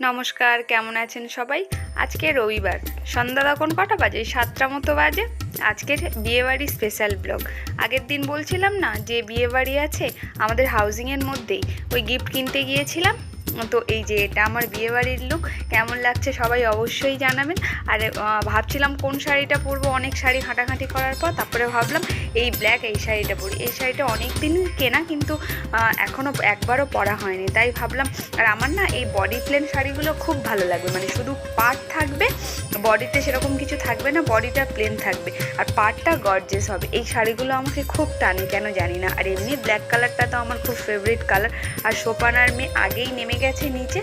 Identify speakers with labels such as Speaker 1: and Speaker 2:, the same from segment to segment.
Speaker 1: নমস্কার, কেমন আছেন সবাই? আজকে রবিবার। সন্ধ্যা তখন কটা বাজে? সাতটা মতো বাজে। আজকের বিয়েবাড়ি স্পেশাল ব্লগ আগের দিন বলছিলাম না যে বিয়েবাড়ি আছে আমাদের হাউজিংয়ের মধ্যেই। ওই গিফট কিনতে গিয়েছিলাম। তো এই যে এটা আমার বিয়েবাড়ির লুক কেমন লাগছে সবাই অবশ্যই জানাবেন। আর ভাবছিলাম কোন শাড়িটা পরবো, অনেক শাড়ি ঘাটাঘাঁটি করার পর তারপরে ভাবলাম এই ব্ল্যাক এই শাড়িটা পরি। এই শাড়িটা অনেক দিন কেনা কিন্তু এখনও একবারও পরা হয়নি। তাই ভাবলাম, আর আমার না এই বডি প্লেন শাড়িগুলো খুব ভালো লাগবে। মানে শুধু পাট থাকবে বডিতে সেরকম কিছু থাকবে না বডিটা প্লেন থাকবে। আর পাটটা গর্জেস হবে। এই শাড়িগুলো আমাকে খুব টানে, কেন জানি না। আর এমনি ব্ল্যাক কালারটা তো আমার খুব ফেভারিট কালার আর সোপানার মেয়ে আগেই নেমে গেছে নিচে।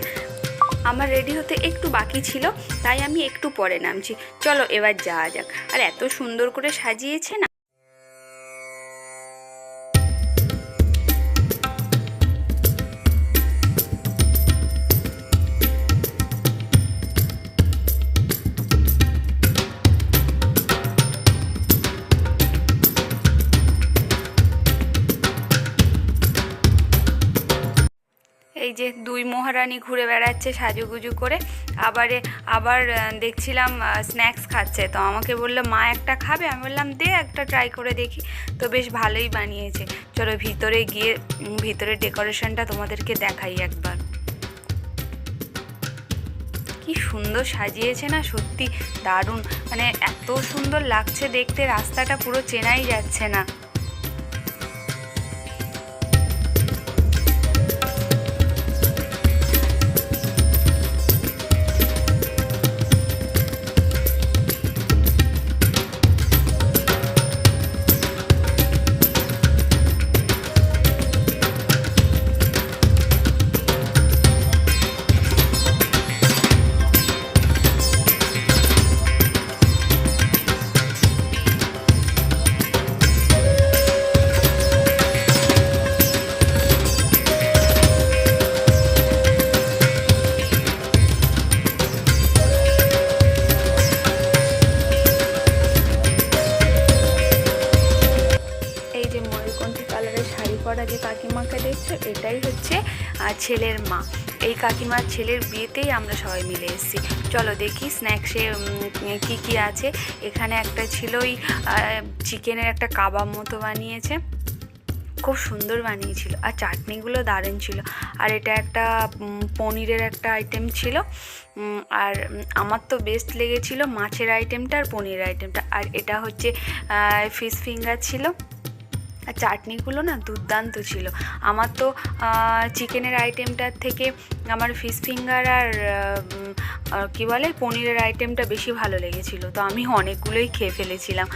Speaker 1: আমার রেডি হতে একটু বাকি ছিল, তাই আমি একটু পরে নামছি। চলো এবার যাওয়া যাক। আর এত সুন্দর করে সাজিয়েছে না? যে দুই মহারানী ঘুরে বেড়াচ্ছে সাজুগুজু করে আবারে আবার দেখছিলাম স্ন্যাক্স খাচ্ছে। তো আমাকে বলল মা একটা খাবে? আমি বললাম দে একটা ট্রাই করে দেখি। তো বেশ ভালোই বানিয়েছে। চলো ভিতরে গিয়ে উম, ভিতরের ডেকোরেশনটা তোমাদেরকে দেখাই একবার। কি সুন্দর সাজিয়েছে না সত্যি দারুণ। মানে এত সুন্দর লাগছে দেখতে রাস্তাটা পুরো চেনাই যাচ্ছে না। পরা যে কাকিমাকে দেখছ, এটাই হচ্ছে ছেলের মা। এই কাকিমার ছেলের বিয়েতেই আমরা সবাই মিলে এসেছি। চলো দেখি স্ন্যাক্সে কি কি আছে। এখানে একটা ছিল ওই চিকেনের একটা কাবাব মতো বানিয়েছে। খুব সুন্দর বানিয়েছিল। আর চাটনিগুলো দারুণ ছিল। আর এটা একটা পনিরের একটা আইটেম ছিল। আর আমার তো বেস্ট লেগেছিল মাছের আইটেমটা আর পনিরের আইটেমটা আর এটা হচ্ছে ফিশ ফিঙ্গার ছিল। আর চাটনিগুলো না দুর্দান্ত ছিল। আমার তো চিকেনের আইটেমটার থেকে আমার ফিশ ফিঙ্গার আর কী বলে, পনিরের আইটেমটা বেশি ভালো লেগেছিল। তো আমি অনেকগুলোই খেয়ে ফেলেছিলাম।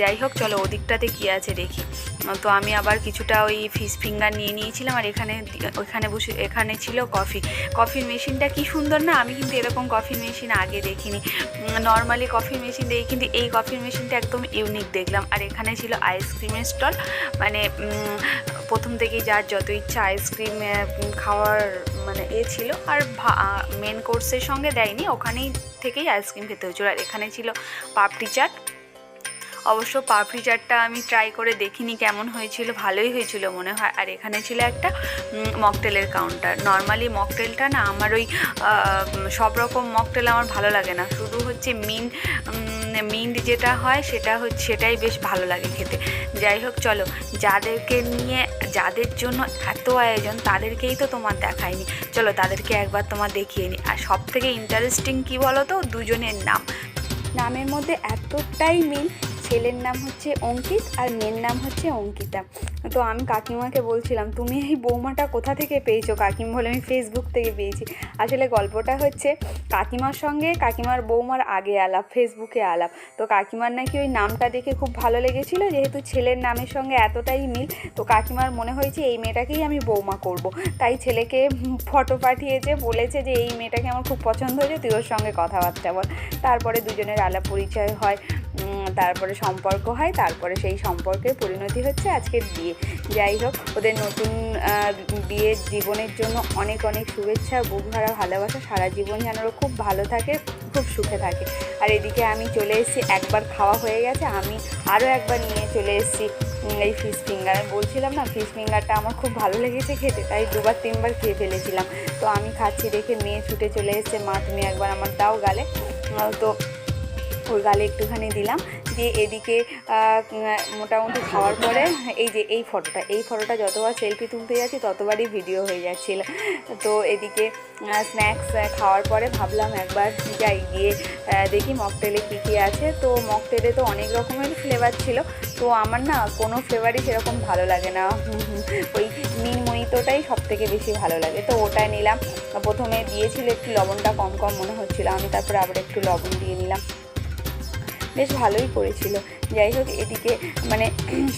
Speaker 1: যাই হোক, চলো ওদিকটাতে কী আছে দেখি। তো আমি আবার কিছুটা ওই ফিশ ফিঙ্গার নিয়ে নিয়েছিলাম আর এখানে ওইখানে বসে, এখানে ছিল কফি কফির মেশিনটা কি সুন্দর না? আমি কিন্তু এরকম কফি মেশিন আগে দেখিনি। নর্মালি কফি মেশিন দেখি, কিন্তু এই কফির মেশিনটা একদম ইউনিক দেখলাম। আর এখানে ছিল আইসক্রিমের স্টল মানে প্রথম থেকেই যার যত ইচ্ছা আইসক্রিম খাওয়ার মানে এ ছিল। আর মেন কোর্সের সঙ্গে দেয়নি। ওখানেই থেকেই আইসক্রিম খেতে হয়েছিল। আর এখানে ছিল পাপড়ি চাট অবশ্য পাপড়ি চাটটা আমি ট্রাই করে দেখিনি কেমন হয়েছিল, ভালোই হয়েছিল মনে হয়। আর এখানে ছিল একটা মকটেলের কাউন্টার নর্মালি মকটেলটা না আমার ওই সব রকম মকটেল আমার ভালো লাগে না। শুধু হচ্ছে মিন মিন্ট যেটা হয় সেটা হচ্ছে, সেটাই বেশ ভালো লাগে খেতে। যাই হোক, চলো, যাদেরকে নিয়ে, যাদের জন্য এত আয়োজন, তাদেরকেই তো তোমার দেখায়নি চলো, তাদেরকে একবার তোমার দেখিয়ে নি। আর সব থেকে ইন্টারেস্টিং কী বলো তো দুজনের নাম। নামের মধ্যে এতটাই মিল ছেলের নাম হচ্ছে অঙ্কিত আর মেয়ের নাম হচ্ছে অঙ্কিতা। তো আমি কাকিমাকে বলছিলাম, তুমি এই বৌমাটা কোথা থেকে পেয়েছ? কাকিমা বলে, আমি ফেসবুক থেকে পেয়েছি। আসলে গল্পটা হচ্ছে, কাকিমার সঙ্গে কাকিমার বৌমার আগে আলাপ ফেসবুকে আলাপ। তো কাকিমার নাকি ওই নামটা দেখে খুব ভালো লেগেছিল, যেহেতু ছেলের নামের সঙ্গে এতটাই মিল, তো কাকিমার মনে হয়েছে এই মেয়েটাকেই আমি বৌমা করব। তাই ছেলেকে ফটো পাঠিয়েছে, বলেছে যে, এই মেয়েটাকে আমার খুব পছন্দ হয়েছে, তুই ওর সঙ্গে কথাবার্তা বল। তারপরে দুজনের আলাপ পরিচয় হয়। তারপরে সম্পর্ক হয়, তারপরে সেই সম্পর্কের পরিণতি হচ্ছে আজকের বিয়ে। যাই হোক, ওদের নতুন বিয়ের জীবনের জন্য অনেক অনেক শুভেচ্ছা, বুক ভরা ভালোবাসা। সারা জীবন যেন খুব ভালো থাকে, খুব সুখে থাকে। আর এদিকে আমি চলে এসেছি, একবার খাওয়া হয়ে গেছে, আমি আরও একবার নিয়ে চলে এসেছি এই ফিশ ফিঙ্গার আমি বলছিলাম না ফিশ ফিঙ্গারটা আমার খুব ভালো লেগেছে খেতে, তাই দুবার, তিনবার খেয়ে ফেলেছিলাম। তো আমি খাচ্ছি দেখে মেয়ে ছুটে চলে এসেছে, মা তুমি একবার আমার দাও গালে। তো ওর গালে একটুখানি দিলাম। দিয়ে এদিকে মোটামুটি খাওয়ার পরে এই যে এই ফটোটা এই ফটোটা যতবার সেলফি তুলতে যাচ্ছি ততবারই ভিডিও হয়ে যাচ্ছিল। তো এদিকে স্ন্যাক্স খাওয়ার পরে ভাবলাম একবার যাই গিয়ে দেখি মকটেলে কী কী আছে। তো মকটেলে তো অনেক রকমের ফ্লেভার ছিল। তো আমার না কোনো ফ্লেভারই সেরকম ভালো লাগে না। ওই নীল মহিতোটাই সব থেকে বেশি ভালো লাগে। তো ওটাই নিলাম। প্রথমে দিয়েছিল একটু লবণটা কম কম মনে হচ্ছিল। আমি তারপরে আবার একটু লবণ দিয়ে নিলাম। বেশ ভালোই করেছিল। যাই হোক, এদিকে মানে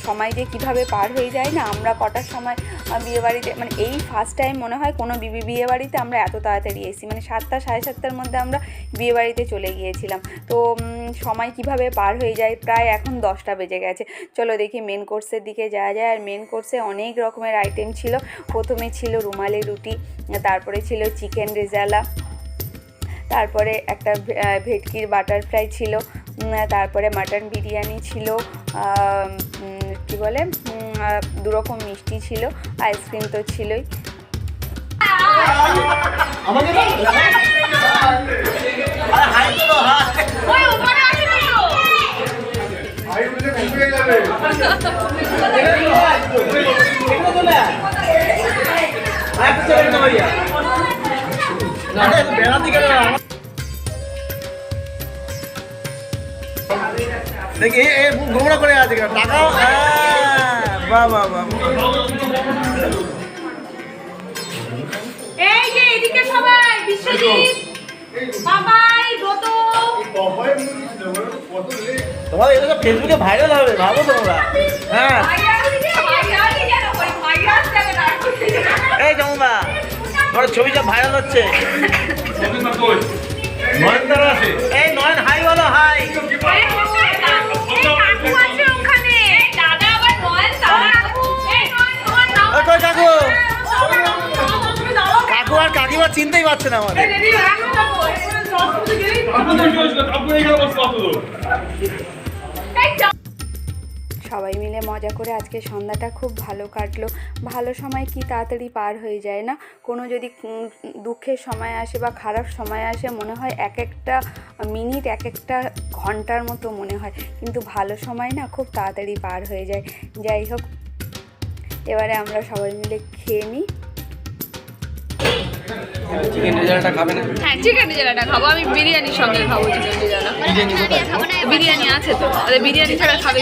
Speaker 1: সময় যে কীভাবে পার হয়ে যায় না, আমরা কটার সময় বিয়েবাড়িতে মানে এই ফার্স্ট টাইম মনে হয় কোনো বিয়েবাড়িতে আমরা এত তাড়াতাড়ি এসেছি। মানে সাতটা, সাড়ে সাতটার মধ্যে আমরা বিয়েবাড়িতে চলে গিয়েছিলাম। তো সময় কীভাবে পার হয়ে যায়? প্রায় এখন দশটা বেজে গেছে। চলো দেখি মেন কোর্সের দিকে যাওয়া যায়। আর মেন কোর্সে অনেক রকমের আইটেম ছিল। প্রথমে ছিল রুমালি রুটি, তারপরে ছিল চিকেন রেজালা, তারপরে একটা ভেটকির বাটারফ্লাই ছিল। তারপরে মাটন বিরিয়ানি ছিল কি বলে দুরকম মিষ্টি ছিল আইসক্রিম তো ছিলই
Speaker 2: দেখি এ গোমরা করে আছে কেন? টাকাও? বাহ বাহ বাহ
Speaker 3: এই যে এদিকে সবাই বিশ্বজিৎ বাবাই ব্রত।
Speaker 2: তোমার এটা তো ফেসবুকে ভাইরাল হবে ভাবো তোমরা। হ্যাঁ। এই জমদা তোমার ছবিটা ভাইরাল হচ্ছে। এই নয়ন হাই বলো হাই চিনতেই পারছে না।
Speaker 1: সবাই মিলে মজা করে আজকে সন্ধ্যাটা খুব ভালো কাটলো। ভালো সময় কি তাড়াতাড়ি পার হয়ে যায় না? কোনো যদি দুঃখের সময় আসে বা খারাপ সময় আসে, মনে হয় এক একটা মিনিট, এক একটা ঘণ্টার মতো মনে হয়। কিন্তু ভালো সময় না খুব তাড়াতাড়ি পার হয়ে যায়। যাই হোক, এবারে আমরা সবাই মিলে খেয়ে নিই।
Speaker 2: চিকেন রেজাল্টটা খাবে না?
Speaker 3: হ্যাঁ চিকেন রেজালাটা খাব। আমি বিরিয়ানির সঙ্গে খাব চিকেন রেজালা বিরিয়ানি আছে তো। আরে বিরিয়ানি ছাড়া খাবে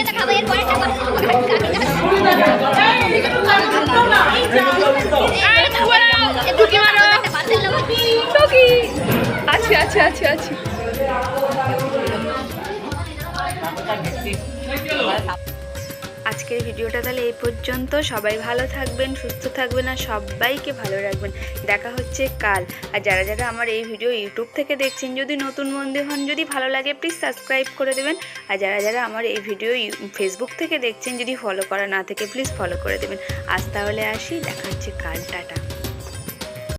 Speaker 3: আছি আছি আছি আছি।
Speaker 1: আজকের ভিডিওটা তাহলে এই পর্যন্ত। সবাই ভালো থাকবেন, সুস্থ থাকবেন আর সবাইকে ভালো রাখবেন। দেখা হচ্ছে কাল। আর যারা যারা আমার এই ভিডিও ইউটিউব থেকে দেখছেন, যদি নতুন বন্ধু হন, যদি ভালো লাগে প্লিজ সাবস্ক্রাইব করে দেবেন। আর যারা যারা আমার এই ভিডিও ফেসবুক থেকে দেখছেন, যদি ফলো করা না থেকে প্লিজ ফলো করে দেবেন। আজ তাহলে আসি, দেখা হচ্ছে কাল। টাটা।